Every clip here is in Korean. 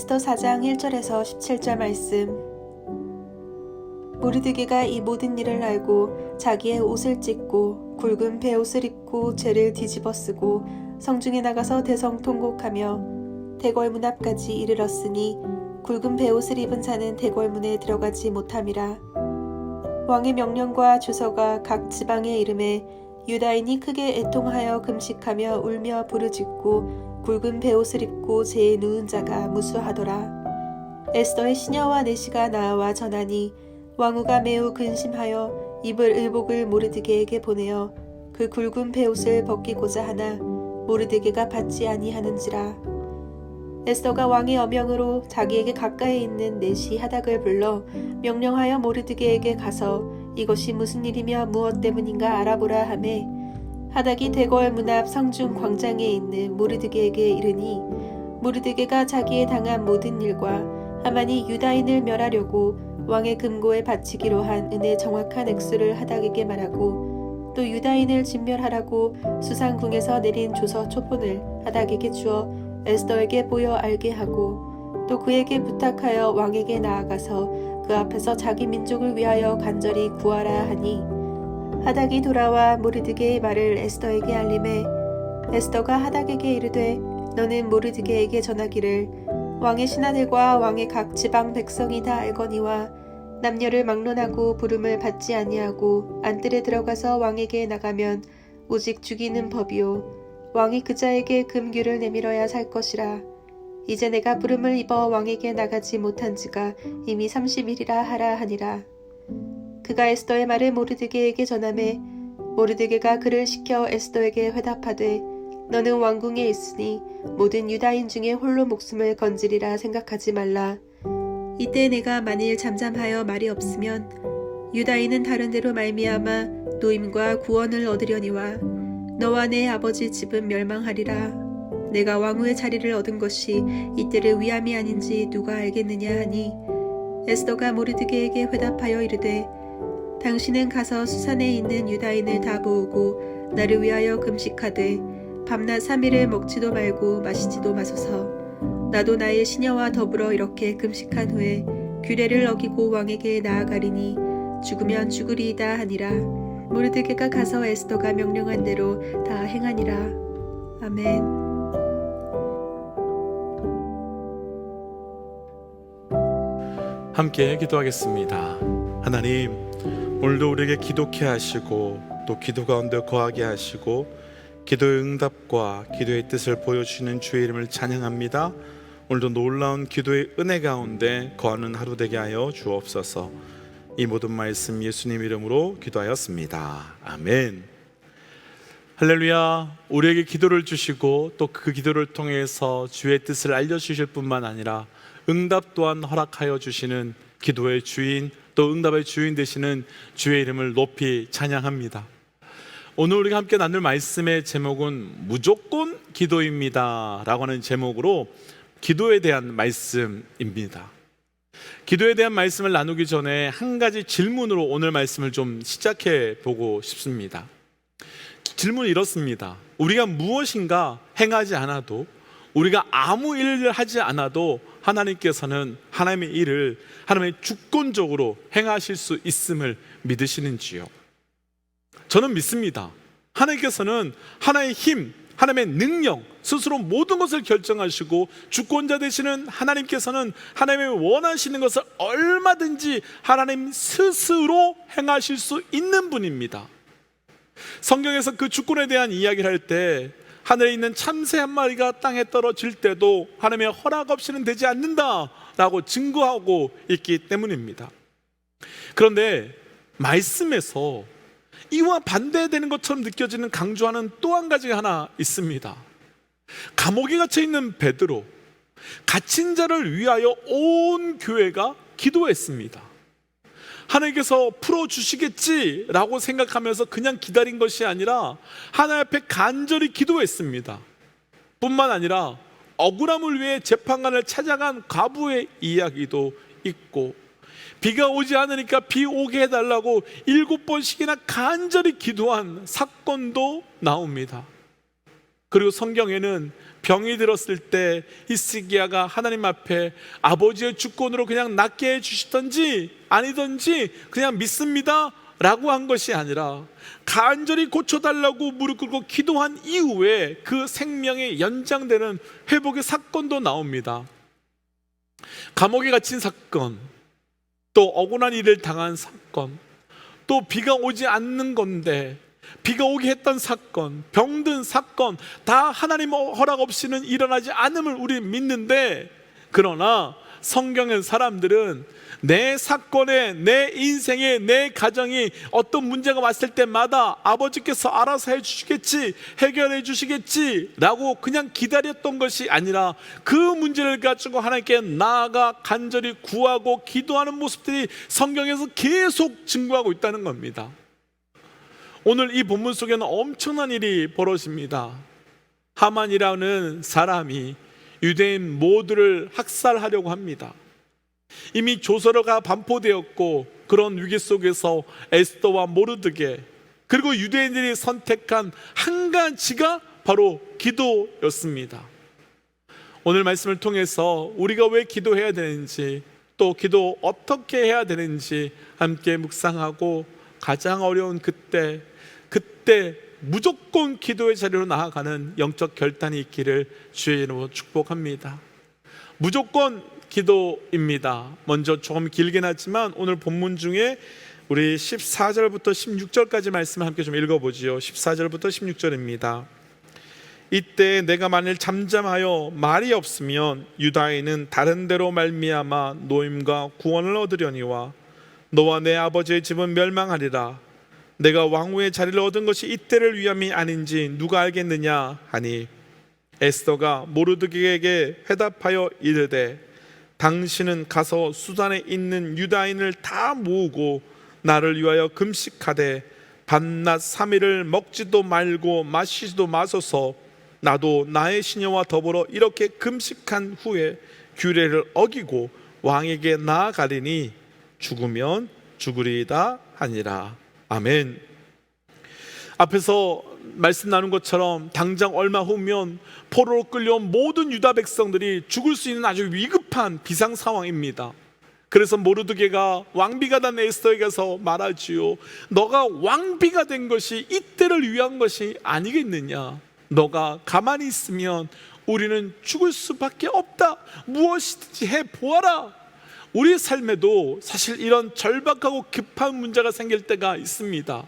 에스더 4장 1절에서 17절 말씀. 모르드게가 이 모든 일을 알고 자기의 옷을 찢고 굵은 베옷을 입고 죄를 뒤집어 쓰고 성중에 나가서 대성통곡하며 대궐문 앞까지 이르렀으니 굵은 베옷을 입은 자는 대궐문에 들어가지 못함이라. 왕의 명령과 주서가 각 지방의 이름에 유다인이 크게 애통하여 금식하며 울며 부르짖고 굵은 베옷을 입고 제에 누운 자가 무수하더라. 에스더의 시녀와 내시가 나와 전하니 왕후가 매우 근심하여 입을 의복을 모르드게에게 보내어 그 굵은 베옷을 벗기고자 하나 모르드게가 받지 아니하는지라. 에스더가 왕의 어명으로 자기에게 가까이 있는 내시 하닥을 불러 명령하여 모르드게에게 가서 이것이 무슨 일이며 무엇 때문인가 알아보라 하매 하닥이 대궐 문 앞 성중 광장에 있는 모르드게에게 이르니 모르드게가 자기에 당한 모든 일과 하만이 유다인을 멸하려고 왕의 금고에 바치기로 한 은의 정확한 액수를 하닥에게 말하고 또 유다인을 진멸하라고 수상궁에서 내린 조서 촉본을 하닥에게 주어 에스더에게 보여 알게 하고 또 그에게 부탁하여 왕에게 나아가서 그 앞에서 자기 민족을 위하여 간절히 구하라 하니 하닥이 돌아와 모르드게의 말을 에스더에게 알림해 에스더가 하닥에게 이르되 너는 모르드게에게 전하기를 왕의 신하들과 왕의 각 지방 백성이 다 알거니와 남녀를 막론하고 부름을 받지 아니하고 안뜰에 들어가서 왕에게 나가면 오직 죽이는 법이요. 왕이 그자에게 금규를 내밀어야 살 것이라. 이제 내가 부름을 입어 왕에게 나가지 못한 지가 이미 30일이라 하라 하니라 그가 에스더의 말을 모르드게에게 전함해 모르드게가 그를 시켜 에스더에게 회답하되 너는 왕궁에 있으니 모든 유다인 중에 홀로 목숨을 건지리라 생각하지 말라. 이때 내가 만일 잠잠하여 말이 없으면 유다인은 다른 데로 말미암아 노임과 구원을 얻으려니와 너와 내 아버지 집은 멸망하리라. 내가 왕후의 자리를 얻은 것이 이때를 위함이 아닌지 누가 알겠느냐 하니 에스더가 모르드게에게 회답하여 이르되 당신은 가서 수산에 있는 유다인을 다 모으고 나를 위하여 금식하되 밤낮 3일을 먹지도 말고 마시지도 마소서. 나도 나의 시녀와 더불어 이렇게 금식한 후에 규례를 어기고 왕에게 나아가리니 죽으면 죽으리이다 하니라. 모르드게가 가서 에스더가 명령한 대로 다 행하니라. 아멘. 함께 기도하겠습니다. 하나님, 오늘도 우리에게 기도케 하시고 또 기도 가운데 거하게 하시고 기도의 응답과 기도의 뜻을 보여주시는 주의 이름을 찬양합니다. 오늘도 놀라운 기도의 은혜 가운데 거하는 하루 되게 하여 주옵소서. 이 모든 말씀 예수님 이름으로 기도하였습니다. 아멘. 할렐루야. 우리에게 기도를 주시고 또 그 기도를 통해서 주의 뜻을 알려 주실 뿐만 아니라 응답 또한 허락하여 주시는 기도의 주인 또 응답의 주인 되시는 주의 이름을 높이 찬양합니다. 오늘 우리가 함께 나눌 말씀의 제목은 무조건 기도입니다. 라고 하는 제목으로 기도에 대한 말씀입니다. 기도에 대한 말씀을 나누기 전에 한 가지 질문으로 오늘 말씀을 좀 시작해 보고 싶습니다. 질문은 이렇습니다. 우리가 무엇인가 행하지 않아도 우리가 아무 일을 하지 않아도 하나님께서는 하나님의 일을 하나님의 주권적으로 행하실 수 있음을 믿으시는지요? 저는 믿습니다. 하나님께서는 하나의 힘, 하나님의 능력, 스스로 모든 것을 결정하시고 주권자 되시는 하나님께서는 하나님의 원하시는 것을 얼마든지 하나님 스스로 행하실 수 있는 분입니다. 성경에서 그 주권에 대한 이야기를 할 때 하늘에 있는 참새 한 마리가 땅에 떨어질 때도 하나님의 허락 없이는 되지 않는다라고 증거하고 있기 때문입니다. 그런데 말씀에서 이와 반대되는 것처럼 느껴지는 강조하는 또 한 가지가 하나 있습니다. 감옥에 갇혀 있는 베드로, 갇힌 자를 위하여 온 교회가 기도했습니다. 하나님께서 풀어주시겠지라고 생각하면서 그냥 기다린 것이 아니라 하나님 앞에 간절히 기도했습니다. 뿐만 아니라 억울함을 위해 재판관을 찾아간 과부의 이야기도 있고 비가 오지 않으니까 비 오게 해달라고 일곱 번씩이나 간절히 기도한 사건도 나옵니다. 그리고 성경에는 병이 들었을 때 히스기야가 하나님 앞에 아버지의 주권으로 그냥 낫게 해 주시던지 아니던지 그냥 믿습니다 라고 한 것이 아니라 간절히 고쳐달라고 무릎 꿇고 기도한 이후에 그 생명이 연장되는 회복의 사건도 나옵니다. 감옥에 갇힌 사건, 또 억울한 일을 당한 사건, 또 비가 오지 않는 건데 비가 오게 했던 사건, 병든 사건 다 하나님 허락 없이는 일어나지 않음을 우리 믿는데 그러나 성경의 사람들은 내 사건에 내 인생에 내 가정이 어떤 문제가 왔을 때마다 아버지께서 알아서 해 주시겠지 해결해 주시겠지 라고 그냥 기다렸던 것이 아니라 그 문제를 가지고 하나님께 나아가 간절히 구하고 기도하는 모습들이 성경에서 계속 증거하고 있다는 겁니다 오늘 이 본문 속에는 엄청난 일이 벌어집니다. 하만이라는 사람이 유대인 모두를 학살하려고 합니다. 이미 조서가 반포되었고 그런 위기 속에서 에스더와 모르드게 그리고 유대인들이 선택한 한 가지가 바로 기도였습니다. 오늘 말씀을 통해서 우리가 왜 기도해야 되는지 또 기도 어떻게 해야 되는지 함께 묵상하고 가장 어려운 그때 그때 무조건 기도의 자리로 나아가는 영적 결단이 있기를 주의 이름으로 축복합니다. 무조건 기도입니다. 먼저 조금 길긴 하지만 오늘 본문 중에 우리 14절부터 16절까지 말씀 함께 좀 읽어보지요. 14절부터 16절입니다. 이때 내가 만일 잠잠하여 말이 없으면 유다인은 다른 데로 말미암아 노임과 구원을 얻으려니와 너와 내 아버지의 집은 멸망하리라. 내가 왕후의 자리를 얻은 것이 이때를 위함이 아닌지 누가 알겠느냐 하니 에스더가 모르드게에게 회답하여 이르되 당신은 가서 수단에 있는 유다인을 다 모으고 나를 위하여 금식하되 밤낮 삼일을 먹지도 말고 마시지도 마소서. 나도 나의 시녀와 더불어 이렇게 금식한 후에 규례를 어기고 왕에게 나아가리니 죽으면 죽으리이다 하니라 아멘 앞에서 말씀 나눈 것처럼 당장 얼마 후면 포로로 끌려온 모든 유다 백성들이 죽을 수 있는 아주 위급한 비상 상황입니다. 그래서 모르드게가 왕비가 된 에스더에게 가서 말하지요. 너가 왕비가 된 것이 이때를 위한 것이 아니겠느냐. 너가 가만히 있으면 우리는 죽을 수밖에 없다. 무엇이든지 해 보아라. 우리 삶에도 사실 이런 절박하고 급한 문제가 생길 때가 있습니다.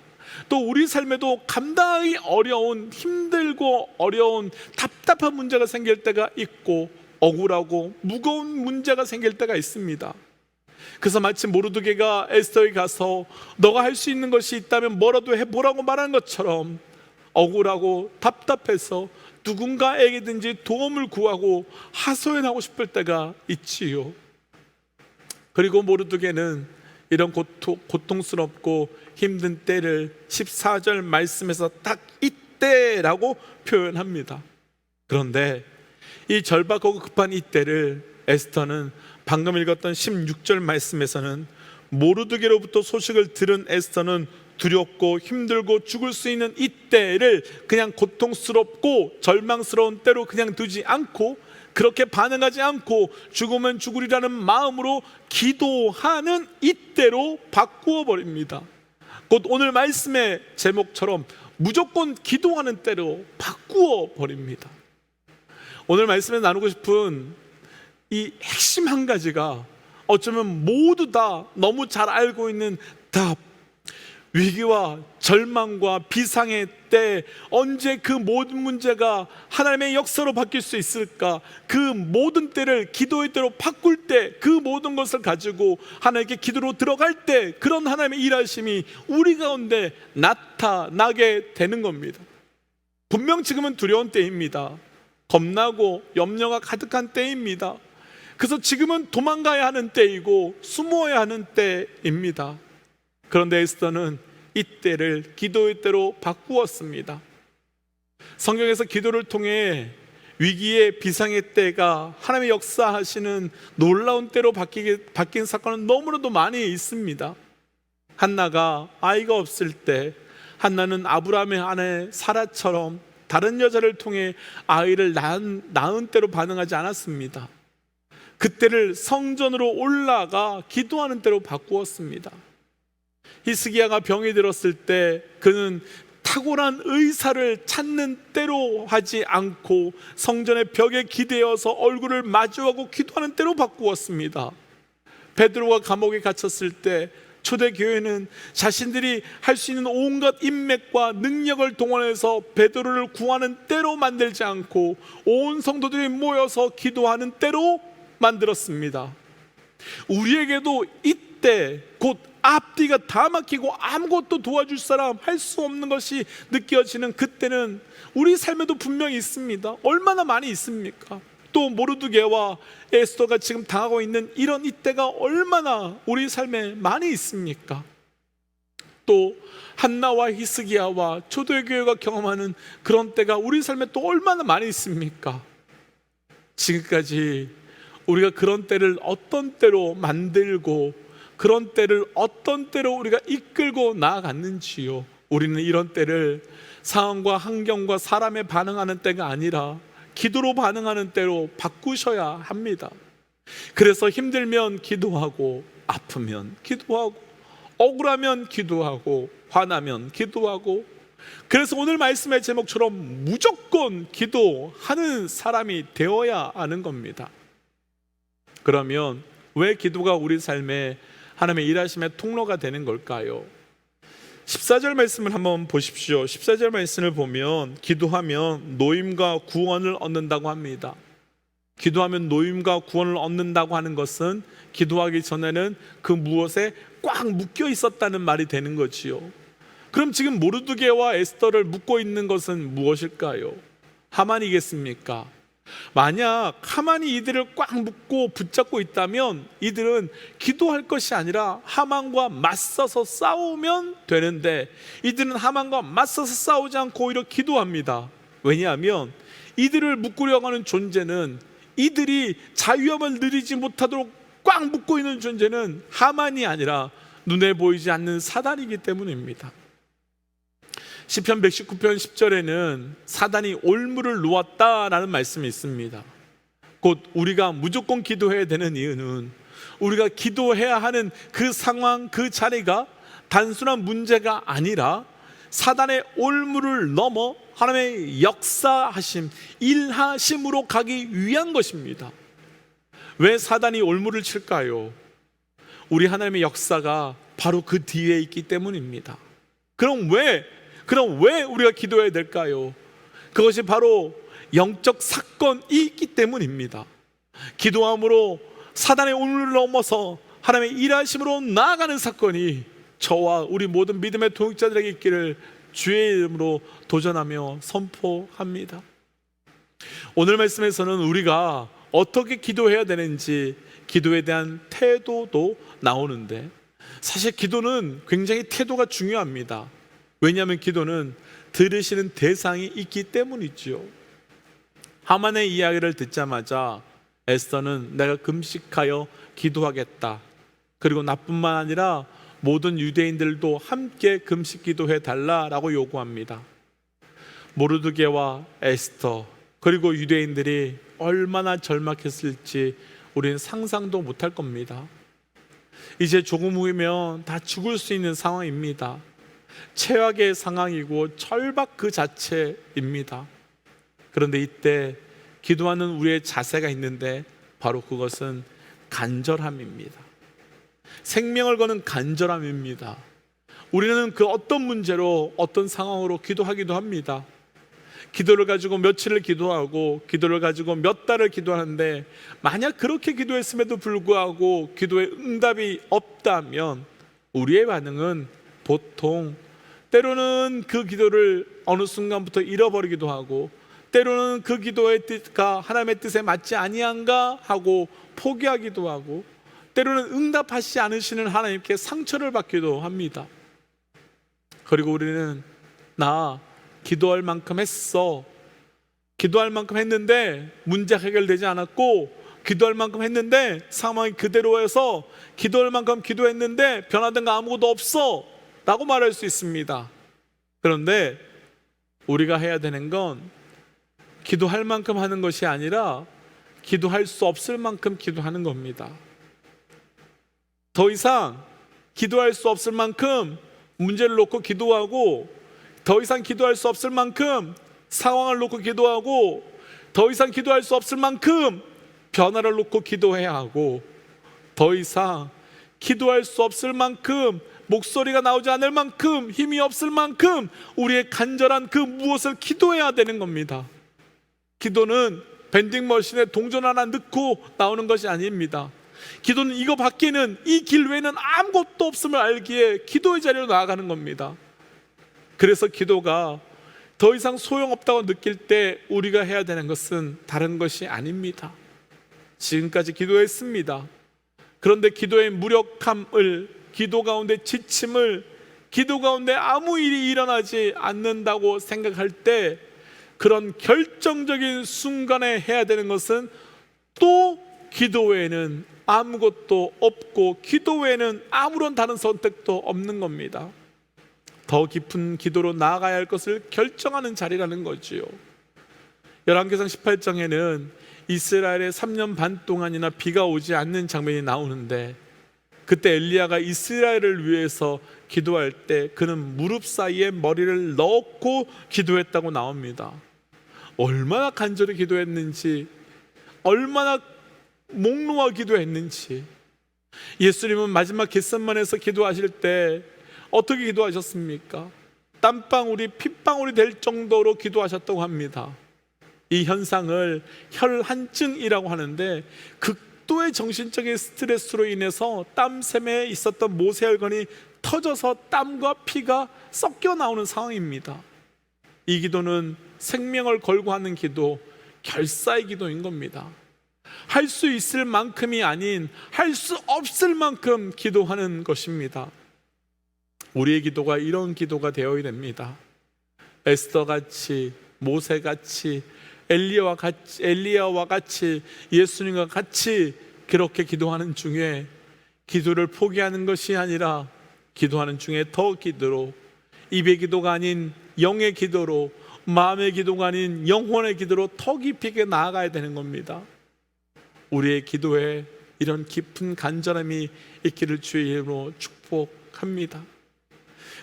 또 우리 삶에도 감당하기 어려운 힘들고 어려운 답답한 문제가 생길 때가 있고 억울하고 무거운 문제가 생길 때가 있습니다. 그래서 마치 모르드게가 에스더에 가서 너가 할 수 있는 것이 있다면 뭐라도 해보라고 말한 것처럼 억울하고 답답해서 누군가에게든지 도움을 구하고 하소연하고 싶을 때가 있지요. 그리고 모르드게는 이런 고통, 고통스럽고 힘든 때를 14절 말씀에서 딱 이때라고 표현합니다. 그런데 이 절박하고 급한 이때를 에스터는 방금 읽었던 16절 말씀에서는 모르드게로부터 소식을 들은 에스터는 두렵고 힘들고 죽을 수 있는 이때를 그냥 고통스럽고 절망스러운 때로 그냥 두지 않고 그렇게 반응하지 않고 죽으면 죽으리라는 마음으로 기도하는 이때로 바꾸어 버립니다. 곧 오늘 말씀의 제목처럼 무조건 기도하는 때로 바꾸어 버립니다. 오늘 말씀에 나누고 싶은 이 핵심 한 가지가 어쩌면 모두 다 너무 잘 알고 있는 답 위기와 절망과 비상의 때 언제 그 모든 문제가 하나님의 역사로 바뀔 수 있을까? 그 모든 때를 기도의 때로 바꿀 때 그 모든 것을 가지고 하나님께 기도로 들어갈 때 그런 하나님의 일하심이 우리 가운데 나타나게 되는 겁니다. 분명 지금은 두려운 때입니다. 겁나고 염려가 가득한 때입니다. 그래서 지금은 도망가야 하는 때이고 숨어야 하는 때입니다. 그런데 에스더는 이때를 기도의 때로 바꾸었습니다. 성경에서 기도를 통해 위기의 비상의 때가 하나님의 역사하시는 놀라운 때로 바뀌게, 바뀐 사건은 너무나도 많이 있습니다. 한나가 아이가 없을 때 한나는 아브라함의 아내 사라처럼 다른 여자를 통해 아이를 낳은, 낳은 때로 반응하지 않았습니다. 그때를 성전으로 올라가 기도하는 때로 바꾸었습니다. 히스기야가 병이 들었을 때 그는 탁월한 의사를 찾는 때로 하지 않고 성전의 벽에 기대어서 얼굴을 마주하고 기도하는 때로 바꾸었습니다. 베드로가 감옥에 갇혔을 때 초대교회는 자신들이 할 수 있는 온갖 인맥과 능력을 동원해서 베드로를 구하는 때로 만들지 않고 온 성도들이 모여서 기도하는 때로 만들었습니다. 우리에게도 이때 곧 앞뒤가 다 막히고 아무것도 도와줄 사람 할 수 없는 것이 느껴지는 그때는 우리 삶에도 분명히 있습니다. 얼마나 많이 있습니까? 또 모르드게와 에스더가 지금 당하고 있는 이런 이때가 얼마나 우리 삶에 많이 있습니까? 또 한나와 히스기야와 초대교회가 경험하는 그런 때가 우리 삶에 또 얼마나 많이 있습니까? 지금까지 우리가 그런 때를 어떤 때로 만들고 그런 때를 어떤 때로 우리가 이끌고 나아갔는지요. 우리는 이런 때를 상황과 환경과 사람에 반응하는 때가 아니라 기도로 반응하는 때로 바꾸셔야 합니다. 그래서 힘들면 기도하고 아프면 기도하고 억울하면 기도하고 화나면 기도하고 그래서 오늘 말씀의 제목처럼 무조건 기도하는 사람이 되어야 하는 겁니다. 그러면 왜 기도가 우리 삶에 하나님의 일하심의 통로가 되는 걸까요? 14절 말씀을 한번 보십시오. 14절 말씀을 보면 기도하면 노임과 구원을 얻는다고 합니다. 기도하면 노임과 구원을 얻는다고 하는 것은 기도하기 전에는 그 무엇에 꽉 묶여 있었다는 말이 되는 거지요. 그럼 지금 모르드게와 에스더를 묶고 있는 것은 무엇일까요? 하만이겠습니까? 만약 하만이 이들을 꽉 묶고 붙잡고 있다면 이들은 기도할 것이 아니라 하만과 맞서서 싸우면 되는데 이들은 하만과 맞서서 싸우지 않고 오히려 기도합니다. 왜냐하면 이들을 묶으려고 하는 존재는 이들이 자유함을 누리지 못하도록 꽉 묶고 있는 존재는 하만이 아니라 눈에 보이지 않는 사단이기 때문입니다. 시편 119편 10절에는 사단이 올무를 놓았다라는 말씀이 있습니다. 곧 우리가 무조건 기도해야 되는 이유는 우리가 기도해야 하는 그 상황 그 자리가 단순한 문제가 아니라 사단의 올무를 넘어 하나님의 역사하심, 일하심으로 가기 위한 것입니다. 왜 사단이 올무를 칠까요? 우리 하나님의 역사가 바로 그 뒤에 있기 때문입니다. 그럼 왜 그럼 왜 우리가 기도해야 될까요? 그것이 바로 영적 사건이 있기 때문입니다. 기도함으로 사단의 오물을 넘어서 하나님의 일하심으로 나아가는 사건이 저와 우리 모든 믿음의 동역자들에게 있기를 주의 이름으로 도전하며 선포합니다. 오늘 말씀에서는 우리가 어떻게 기도해야 되는지 기도에 대한 태도도 나오는데 사실 기도는 굉장히 태도가 중요합니다. 왜냐하면 기도는 들으시는 대상이 있기 때문이죠. 하만의 이야기를 듣자마자 에스더는 내가 금식하여 기도하겠다. 그리고 나뿐만 아니라 모든 유대인들도 함께 금식 기도해 달라라고 요구합니다. 모르드게와 에스더 그리고 유대인들이 얼마나 절망했을지 우리는 상상도 못할 겁니다. 이제 조금 후면 다 죽을 수 있는 상황입니다. 최악의 상황이고 절박 그 자체입니다. 그런데 이때 기도하는 우리의 자세가 있는데 바로 그것은 간절함입니다. 생명을 거는 간절함입니다. 우리는 그 어떤 문제로 어떤 상황으로 기도하기도 합니다. 기도를 가지고 며칠을 기도하고 기도를 가지고 몇 달을 기도하는데 만약 그렇게 기도했음에도 불구하고 기도에 응답이 없다면 우리의 반응은 보통 때로는 그 기도를 어느 순간부터 잃어버리기도 하고 때로는 그 기도의 뜻과 하나님의 뜻에 맞지 아니한가 하고 포기하기도 하고 때로는 응답하시지 않으시는 하나님께 상처를 받기도 합니다. 그리고 우리는 나 기도할 만큼 했어. 기도할 만큼 했는데 문제 해결되지 않았고 기도할 만큼 했는데 상황이 그대로여서 기도할 만큼 기도했는데 변화된 거 아무것도 없어. 라고 말할 수 있습니다. 그런데 우리가 해야 되는 건 기도할 만큼 하는 것이 아니라 기도할 수 없을 만큼 기도하는 겁니다. 더 이상 기도할 수 없을 만큼 문제를 놓고 기도하고 더 이상 기도할 수 없을 만큼 상황을 놓고 기도하고 더 이상 기도할 수 없을 만큼 변화를 놓고 기도해야 하고 더 이상 기도할 수 없을 만큼 목소리가 나오지 않을 만큼 힘이 없을 만큼 우리의 간절한 그 무엇을 기도해야 되는 겁니다. 기도는 밴딩 머신에 동전 하나 넣고 나오는 것이 아닙니다. 기도는 이거 밖에는 이 길 외에는 아무것도 없음을 알기에 기도의 자리로 나아가는 겁니다. 그래서 기도가 더 이상 소용없다고 느낄 때 우리가 해야 되는 것은 다른 것이 아닙니다. 지금까지 기도했습니다. 그런데 기도의 무력함을, 기도 가운데 지침을, 기도 가운데 아무 일이 일어나지 않는다고 생각할 때 그런 결정적인 순간에 해야 되는 것은 또 기도 외에는 아무것도 없고 기도 외에는 아무런 다른 선택도 없는 겁니다. 더 깊은 기도로 나아가야 할 것을 결정하는 자리라는 거지요. 열왕기상 18장에는 이스라엘에 3년 반 동안이나 비가 오지 않는 장면이 나오는데 그때 엘리야가 이스라엘을 위해서 기도할 때 그는 무릎 사이에 머리를 넣고 기도했다고 나옵니다. 얼마나 간절히 기도했는지 얼마나 목 놓아 기도했는지 예수님은 마지막 겟셋만에서 기도하실 때 어떻게 기도하셨습니까? 땀방울이 핏방울이 될 정도로 기도하셨다고 합니다. 이 현상을 혈한증이라고 하는데 극 도의 정신적인 스트레스로 인해서 땀샘에 있었던 모세혈관이 터져서 땀과 피가 섞여 나오는 상황입니다. 이 기도는 생명을 걸고 하는 기도, 결사의 기도인 겁니다. 할 수 있을 만큼이 아닌 할 수 없을 만큼 기도하는 것입니다. 우리의 기도가 이런 기도가 되어야 됩니다. 에스더 같이 모세 같이 엘리야와 같이 엘리야와 같이 예수님과 같이 그렇게 기도하는 중에 기도를 포기하는 것이 아니라 기도하는 중에 더 기도로 입의 기도가 아닌 영의 기도로 마음의 기도가 아닌 영혼의 기도로 더 깊이 있게 나아가야 되는 겁니다. 우리의 기도에 이런 깊은 간절함이 있기를 주의 이름으로 축복합니다.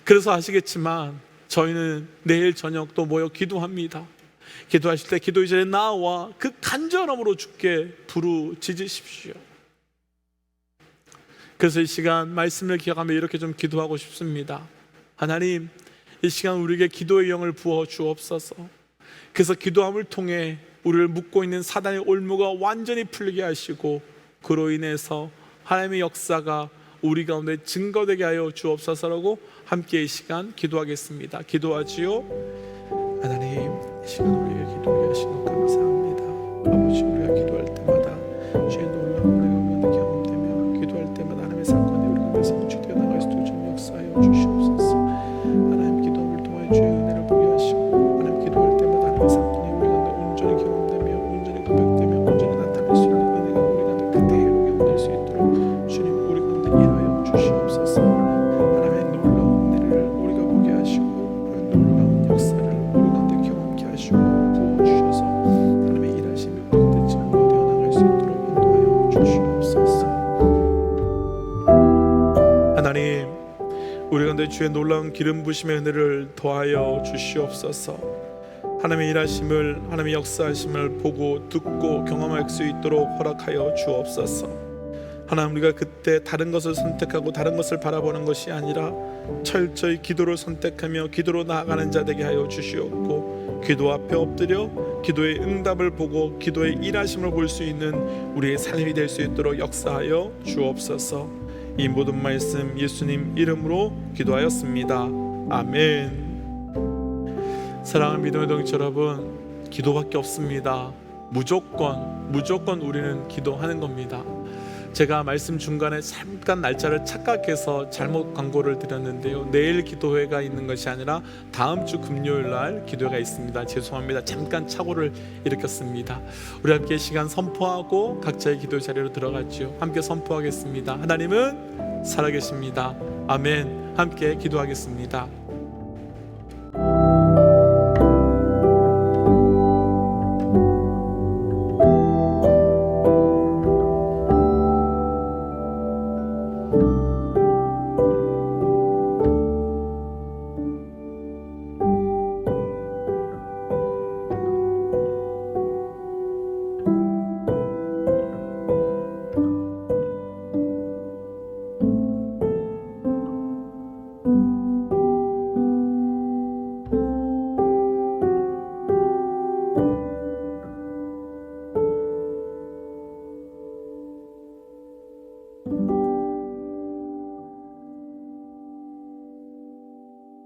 그래서 아시겠지만 저희는 내일 저녁 또 모여 기도합니다. 기도하실 때 기도 이전에 나와 그 간절함으로 주께 부르짖으십시오. 그래서 이 시간 말씀을 기억하며 이렇게 좀 기도하고 싶습니다. 하나님, 이 시간 우리에게 기도의 영을 부어 주옵소서. 그래서 기도함을 통해 우리를 묶고 있는 사단의 올무가 완전히 풀리게 하시고 그로 인해서 하나님의 역사가 우리 가운데 증거되게 하여 주옵소서라고 함께 이 시간 기도하겠습니다. 기도하지요. 놀라운 기름 부심의 은혜를 더하여 주시옵소서. 하나님의 일하심을 하나님의 역사하심을 보고 듣고 경험할 수 있도록 허락하여 주옵소서. 하나님 우리가 그때 다른 것을 선택하고 다른 것을 바라보는 것이 아니라 철저히 기도를 선택하며 기도로 나아가는 자 되게 하여 주시옵고 기도 앞에 엎드려 기도의 응답을 보고 기도의 일하심을 볼 수 있는 우리의 삶이 될 수 있도록 역사하여 주옵소서. 이 모든 말씀 예수님 이름으로 기도하였습니다. 아멘. 사랑하는 믿음의 동지 여러분, 기도밖에 없습니다. 무조건 무조건 우리는 기도하는 겁니다. 제가 말씀 중간에 잠깐 날짜를 착각해서 잘못 광고를 드렸는데요. 내일 기도회가 있는 것이 아니라 다음 주 금요일 날 기도회가 있습니다. 죄송합니다. 잠깐 착오를 일으켰습니다. 우리 함께 시간 선포하고 각자의 기도 자리로 들어갔죠. 함께 선포하겠습니다. 하나님은 살아계십니다. 아멘. 함께 기도하겠습니다.